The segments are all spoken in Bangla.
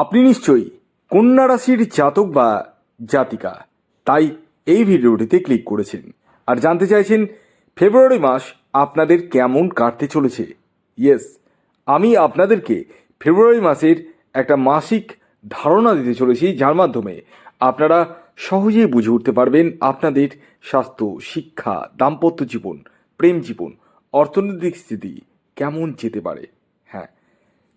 আপনি নিশ্চয়ই কন্যা রাশির জাতক বা জাতিকা, তাই এই ভিডিওটিতে ক্লিক করেছেন। আর জানতে চাইছেন, ফেব্রুয়ারি মাস আপনাদের কেমন কাটতে চলেছে? ইয়েস, আমি আপনাদেরকে ফেব্রুয়ারি মাসের একটা মাসিক ধারণা দিতে চলেছি, যার মাধ্যমে আপনারা সহজেই বুঝে উঠতে পারবেন আপনাদের স্বাস্থ্য, শিক্ষা, দাম্পত্য জীবন, প্রেম জীবন, অর্থনৈতিক স্থিতি কেমন যেতে পারে।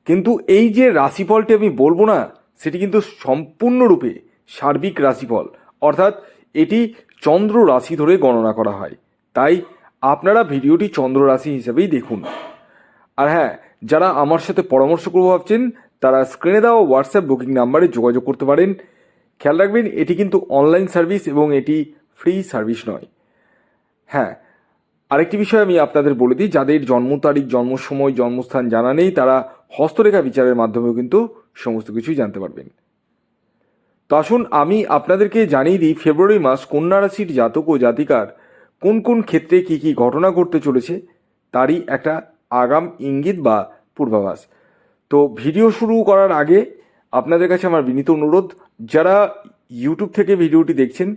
কিন্তু এই যে রাশিফলটি আমি বলব না, সেটি কিন্তু সম্পূর্ণরূপে সার্বিক রাশিফল। অর্থাৎ এটি চন্দ্র রাশি ধরে গণনা করা হয়। তাই আপনারা ভিডিওটি চন্দ্র রাশি হিসেবেই দেখুন। আর হ্যাঁ যারা আমার সাথে পরামর্শ করব ভাবছেন, তারা স্ক্রিনে দেওয়া হোয়াটসঅ্যাপ বুকিং নাম্বারে যোগাযোগ করতে পারেন। খেয়াল রাখবেন, এটি কিন্তু অনলাইন সার্ভিস এবং এটি ফ্রি সার্ভিস নয়। হ্যাঁ আরেকটি বিষয় আমি আপনাদের বলে দিই, যাদের জন্ম তারিখ জন্ম সময় জন্মস্থান জানা নেই, তারা হস্তরেখা বিচারের মাধ্যমেও কিন্তু সমস্ত কিছুই জানতে পারবেন। তো আসুন আমি আপনাদেরকে জানিয়ে দিই, ফেব্রুয়ারি মাস কন্যা রাশির জাতক ও জাতিকার কোন কোন ক্ষেত্রে কি কি ঘটনা ঘটতে চলেছে, তারই একটা আগাম ইঙ্গিত বা পূর্বাভাস। তো ভিডিও শুরু করার আগে আপনাদের কাছে আমার বিনীত অনুরোধ, যারা ইউটিউব থেকে ভিডিওটি দেখছেন,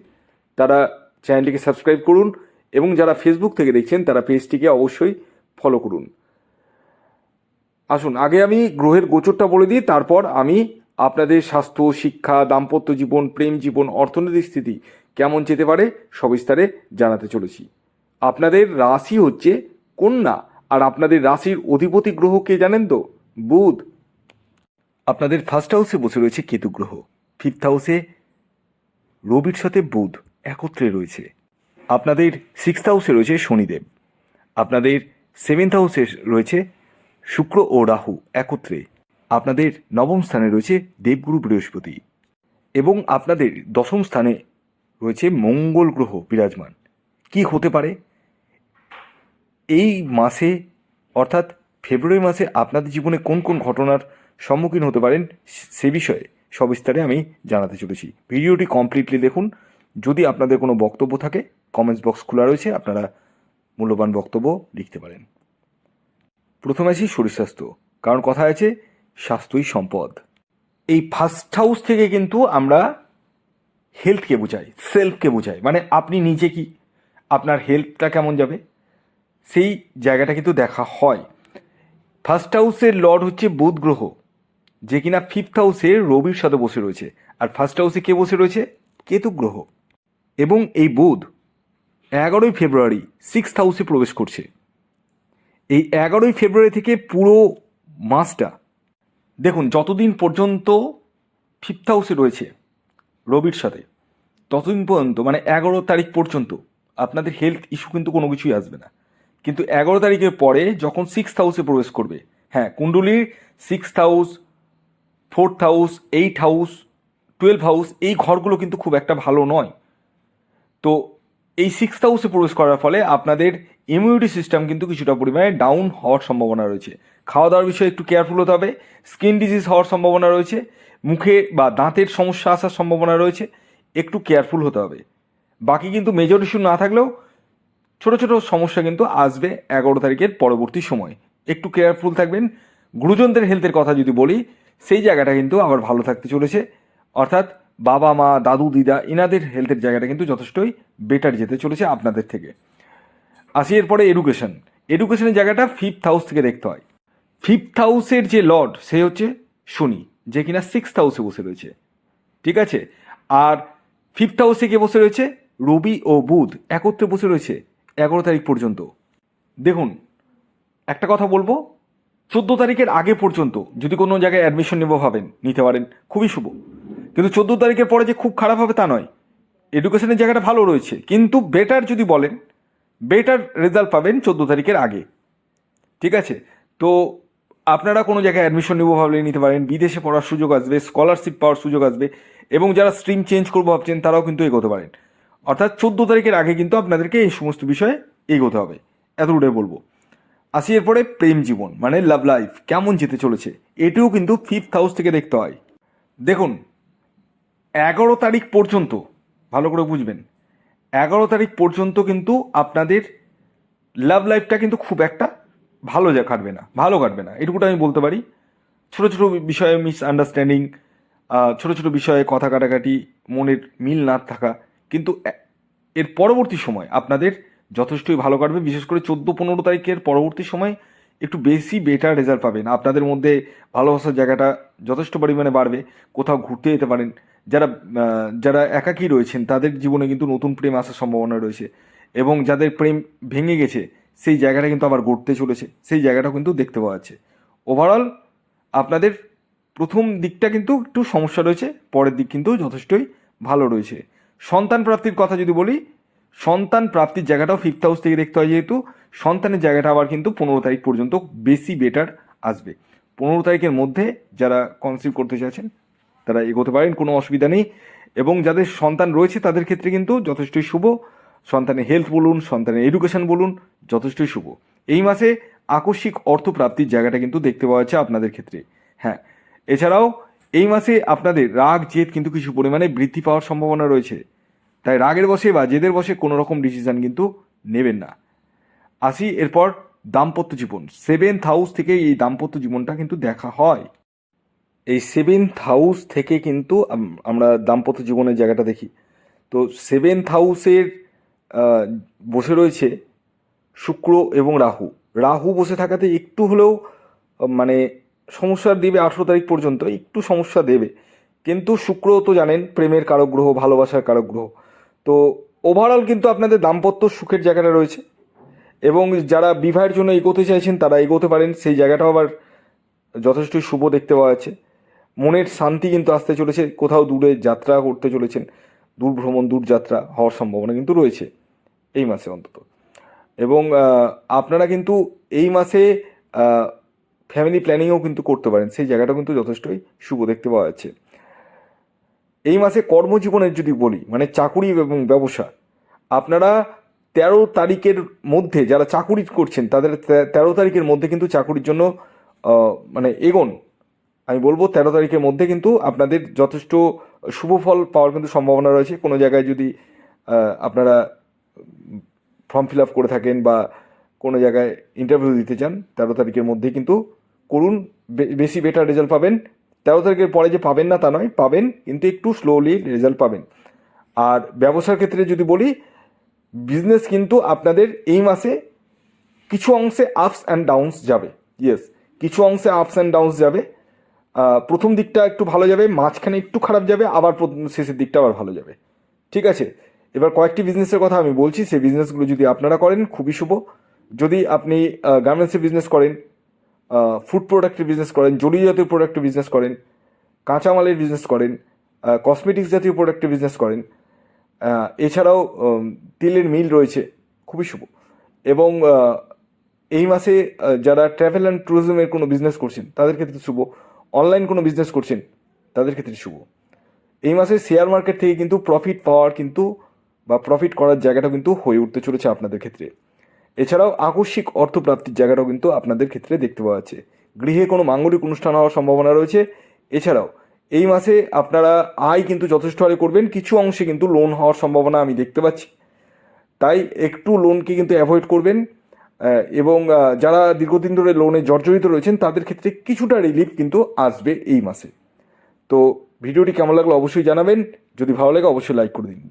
তারা চ্যানেলটিকে সাবস্ক্রাইব করুন এবং যারা ফেসবুক থেকে দেখছেন, তারা পেজটিকে অবশ্যই ফলো করুন। আসুন, আগে আমি গ্রহের গোচরটা বলে দিই, তারপর আমি আপনাদের স্বাস্থ্য, শিক্ষা, দাম্পত্য জীবন, প্রেম জীবন, অর্থনৈতিক স্থিতি কেমন যেতে পারে সবিস্তারে জানাতে চলেছি। আপনাদের রাশি হচ্ছে কন্যা, আর আপনাদের রাশির অধিপতি গ্রহ কে জানেন তো? বুধ। আপনাদের ফার্স্ট হাউসে বসে রয়েছে কেতু গ্রহ ফিফথ হাউসে রবির সাথে বুধ একত্রে রয়েছে। আপনাদের সিক্সথ হাউসে রয়েছে শনিদেব। আপনাদের সেভেন্থ হাউসে রয়েছে শুক্র ও রাহু একত্রে। আপনাদের নবম স্থানে রয়েছে দেবগুরু বৃহস্পতি। এবং আপনাদের দশম স্থানে রয়েছে মঙ্গল গ্রহ বিরাজমান। কি হতে পারে? এই মাসে, অর্থাৎ ফেব্রুয়ারি মাসে আপনাদের জীবনে কোন কোন ঘটনার সম্মুখীন হতে পারেন সে বিষয়ে সবিস্তারে আমি জানাতে চলেছি। ভিডিওটি কমপ্লিটলি দেখুন। যদি আপনাদের কোনো বক্তব্য থাকে কমেন্টস বক্স খোলা রয়েছে, আপনারা মূল্যবান বক্তব্য লিখতে পারেন। প্রথমে আসি শরীর স্বাস্থ্য। কারণ কথা আছে, স্বাস্থ্যই সম্পদ। এই ফার্স্ট হাউস থেকে কিন্তু আমরা হেলথকে বোঝাই সেলফকে বোঝাই। মানে আপনি নিজে কি, আপনার হেলথটা কেমন যাবে? সেই জায়গাটা কিন্তু দেখা হয়। ফার্স্ট হাউসের লর্ড হচ্ছে বুধ গ্রহ, যে কিনা ফিফথ হাউসে রবির সাথে বসে রয়েছে। আর ফার্স্ট হাউসে কে বসে রয়েছে? কেতু গ্রহ। এবং এই বুধ এগারোই ফেব্রুয়ারি সিক্সথ হাউসে প্রবেশ করছে। এই এগারোই ফেব্রুয়ারি থেকে পুরো মাসটা, দেখুন, যতদিন পর্যন্ত ফিফথ হাউসে রয়েছে রবির সাথে, ততদিন পর্যন্ত মানে এগারো তারিখ পর্যন্ত আপনাদের হেলথ ইস্যু কিন্তু কোনো কিছুই আসবে না। কিন্তু এগারো তারিখের পরে যখন সিক্সথ হাউসে প্রবেশ করবে হ্যাঁ কুণ্ডলীর sixth house fourth house eight house twelve house এই ঘরগুলো কিন্তু খুব একটা ভালো নয়। তো এই সিক্সথ হাউসে প্রবেশ করার ফলে আপনাদের ইমিউনিটি সিস্টেম কিন্তু কিছুটা পরিমাণে ডাউন হওয়ার সম্ভাবনা রয়েছে। খাওয়া দাওয়ার বিষয়ে একটু কেয়ারফুল হতে হবে। স্কিন ডিজিজ হওয়ার সম্ভাবনা রয়েছে। মুখে বা দাঁতের সমস্যা আসার সম্ভাবনা রয়েছে। একটু কেয়ারফুল হতে হবে। বাকি কিন্তু মেজর ইস্যু না থাকলেও ছোট ছোট সমস্যা কিন্তু আসবে এগারো তারিখের পরবর্তী সময়। একটু কেয়ারফুল থাকবেন। গুরুজনদের হেলথের কথা যদি বলি, সেই জায়গাটা কিন্তু আবার ভালো থাকতে চলেছে। অর্থাৎ বাবা, মা, দাদু, দিদা এনাদের হেলথের জায়গাটা কিন্তু যথেষ্টই বেটার যেতে চলেছে আপনাদের থেকে। আসি এরপরে এডুকেশন এডুকেশনের জায়গাটা ফিফথ হাউস থেকে দেখতে হয়। ফিফথ হাউসের যে লর্ড সে হচ্ছে শনি, যে কিনা সিক্সথ হাউসে বসে রয়েছে। ঠিক আছে? আর ফিফথ হাউসে কে বসে রয়েছে? রবি ও বুধ একত্রে বসে রয়েছে এগারো তারিখ পর্যন্ত। দেখুন, একটা কথা বলব, চোদ্দ তারিখের আগে পর্যন্ত যদি কোনো জায়গায় অ্যাডমিশন নেব ভাবেন, নিতে পারেন। খুবই শুভ। কিন্তু চোদ্দ তারিখের পরে যে খুব খারাপ হবে তা নয়। এডুকেশনের জায়গাটা ভালো রয়েছে। কিন্তু বেটার যদি বলেন বেটার রেজাল্ট পাবেন চোদ্দ তারিখের আগে। ঠিক আছে? তো আপনারা কোনো জায়গায় অ্যাডমিশন নেব ভাবলে নিতে পারেন। বিদেশে পড়ার সুযোগ আসবে স্কলারশিপ পাওয়ার সুযোগ আসবে এবং যারা স্ট্রিম চেঞ্জ করব ভাবছেন তারাও কিন্তু এগোতে পারেন। অর্থাৎ চোদ্দ তারিখের আগে কিন্তু আপনাদেরকে এই সমস্ত বিষয়ে এগোতে হবে। এতটুকুটাই বলব। আসি এরপরে প্রেম জীবন মানে লাভ লাইফ কেমন যেতে চলেছে, এটিও কিন্তু ফিফথ হাউস থেকে দেখতে হয়। দেখুন এগারো তারিখ পর্যন্ত, ভালো করে বুঝবেন, এগারো তারিখ পর্যন্ত কিন্তু আপনাদের লাভ লাইফটা কিন্তু খুব একটা ভালো যা কাটবে না, ভালো কাটবে না। এটুকুটা আমি বলতে পারি। ছোটো ছোটো বিষয়ে মিস আন্ডারস্ট্যান্ডিং ছোট ছোট বিষয়ে কথা কাটাকাটি, মনের মিল না থাকা, কিন্তু এর পরবর্তী সময় আপনাদের যথেষ্টই ভালো কাটবে। বিশেষ করে চোদ্দ পনেরো তারিখের পরবর্তী সময় একটু বেশি বেটার রেজাল্ট পাবেন। আপনাদের মধ্যে ভালোবাসার জায়গাটা যথেষ্ট পরিমাণে বাড়বে। কোথাও ঘুরতে যেতে পারেন। যারা যারা একাকী রয়েছেন, তাদের জীবনে কিন্তু নতুন প্রেম আসার সম্ভাবনা রয়েছে। এবং যাদের প্রেম ভেঙে গেছে, সেই জায়গাটা কিন্তু আবার গড়তে চলেছে। সেই জায়গাটাও কিন্তু দেখতে পাওয়া যাচ্ছে। ওভারঅল আপনাদের প্রথম দিকটা কিন্তু একটু সমস্যা রয়েছে, পরের দিক কিন্তু যথেষ্টই ভালো রয়েছে। সন্তান প্রাপ্তির কথা যদি বলি সন্তান প্রাপ্তির জায়গাটাও ফিফথ হাউস থেকে দেখতে হয় যেহেতু, সন্তানের জায়গাটা আবার কিন্তু পনেরো তারিখ পর্যন্ত বেশি বেটার আসবে। পনেরো তারিখের মধ্যে যারা কনসিভ করতে চাইছেন, তারা এগোতে পারেন, কোনো অসুবিধা নেই। এবং যাদের সন্তান রয়েছে, তাদের ক্ষেত্রে কিন্তু যথেষ্টই শুভ। সন্তানের হেলথ বলুন, সন্তানের এডুকেশন বলুন, যথেষ্টই শুভ। এই মাসে আকস্মিক অর্থ প্রাপ্তির জায়গাটা কিন্তু দেখতে পাওয়া যাচ্ছে আপনাদের ক্ষেত্রে। হ্যাঁ এছাড়াও এই মাসে আপনাদের রাগ, জেদ কিন্তু কিছু পরিমাণে বৃদ্ধি পাওয়ার সম্ভাবনা রয়েছে। তাই রাগের বসে বা জেদের বসে কোনো রকম ডিসিশন কিন্তু নেবেন না। আসি এরপর দাম্পত্য জীবন। সেভেন্থ হাউস থেকে এই দাম্পত্য জীবনটা কিন্তু দেখা হয়। এই সেভেন্থ হাউস থেকে কিন্তু আমরা দাম্পত্য জীবনের জায়গাটা দেখি। তো সেভেন্থ হাউসের বসে রয়েছে শুক্র এবং রাহু। রাহু বসে থাকাতে একটু হলেও মানে সমস্যা দেবে আঠেরো তারিখ পর্যন্ত, একটু সমস্যা দেবে। কিন্তু শুক্র তো জানেন, প্রেমের কারক গ্রহ, ভালোবাসার কারক গ্রহ। তো ওভারঅল কিন্তু আপনাদের দাম্পত্য সুখের জায়গাটা রয়েছে এবং যারা বিবাহের জন্য এগোতে চাইছেন তারা এগোতে পারেন, সেই জায়গাটাও আবার যথেষ্ট শুভ দেখতে পাওয়া যাচ্ছে। মনের শান্তি কিন্তু আসতে চলেছে, কোথাও দূরে যাত্রা করতে চলেছেন, দূর ভ্রমণ, দূর যাত্রা হওয়ার সম্ভাবনা কিন্তু রয়েছে এই মাসে অন্তত। এবং আপনারা কিন্তু এই মাসে ফ্যামিলি প্ল্যানিংও কিন্তু করতে পারেন, সেই জায়গাটাও কিন্তু যথেষ্টই শুভ দেখতে পাওয়া যাচ্ছে। এই মাসে কর্মজীবনের যদি বলি মানে চাকুরি এবং ব্যবসা, আপনারা তেরো তারিখের মধ্যে যারা চাকুরি করছেন, তাদের তেরো তারিখের মধ্যে কিন্তু চাকুরির জন্য মানে এগোন। আমি বলব তেরো তারিখের মধ্যে কিন্তু আপনাদের যথেষ্ট শুভ ফল পাওয়ার কিন্তু সম্ভাবনা রয়েছে। কোনো জায়গায় যদি আপনারা ফর্ম ফিল আপ করে থাকেন বা কোনো জায়গায় ইন্টারভিউ দিতে চান, তেরো তারিখের মধ্যে কিন্তু করুন। বেশি বেটার রেজাল্ট পাবেন। তেরো তারিখের পরে যে পাবেন না তা নয়, পাবেন, কিন্তু একটু স্লোলি রেজাল্ট পাবেন। আর ব্যবসার ক্ষেত্রে যদি বলি বিজনেস কিন্তু আপনাদের এই মাসে কিছু অংশে আপস অ্যান্ড ডাউনস যাবে। ইয়েস কিছু অংশে আপস অ্যান্ড ডাউনস যাবে। প্রথম দিকটা একটু ভালো যাবে, মাঝখানে একটু খারাপ যাবে, আবার শেষের দিকটা আবার ভালো যাবে। ঠিক আছে? এবার কয়েকটি বিজনেসের কথা আমি বলছি, সেই বিজনেসগুলো যদি আপনারা করেন, খুবই শুভ। যদি আপনি গার্মেন্টসের বিজনেস করেন ফুড প্রোডাক্টের বিজনেস করেন জড়ি জাতীয় প্রোডাক্টের বিজনেস করেন, কাঁচামালের বিজনেস করেন কসমেটিক্স জাতীয় প্রোডাক্টের বিজনেস করেন এছাড়াও তেলের মিল রয়েছে, খুবই শুভ। এবং এই মাসে যারা ট্রাভেল অ্যান্ড ট্যুরিজমের কোনো বিজনেস করছেন, তাদের ক্ষেত্রে শুভ। অনলাইন কোনো বিজনেস করছেন, তাদের ক্ষেত্রে শুভ। এই মাসে শেয়ার মার্কেট থেকে কিন্তু প্রফিট পাওয়ার কিন্তু বা প্রফিট করার জায়গাটা কিন্তু হয়ে উঠতে চলেছে আপনাদের ক্ষেত্রে। এছাড়াও আকস্মিক অর্থপ্রাপ্তির জায়গাটাও কিন্তু আপনাদের ক্ষেত্রে দেখতে পাওয়া যাচ্ছে। গৃহে কোনো মাঙ্গলিক অনুষ্ঠান হওয়ার সম্ভাবনা রয়েছে। এছাড়াও এই মাসে আপনারা আয় কিন্তু যথেষ্ট হারে করবেন, কিছু অংশে কিন্তু লোন হওয়ার সম্ভাবনা আমি দেখতে পাচ্ছি। তাই একটু লোনকে কিন্তু অ্যাভয়েড করবেন এবং যারা দীর্ঘদিন ধরে লোনে জর্জরিত রয়েছেন, তাদের ক্ষেত্রে কিছুটা রিলিফ কিন্তু আসবে এই মাসে। তো ভিডিওটি কেমন লাগল অবশ্যই জানাবেন, যদি ভালো লাগে অবশ্যই লাইক করে দিন।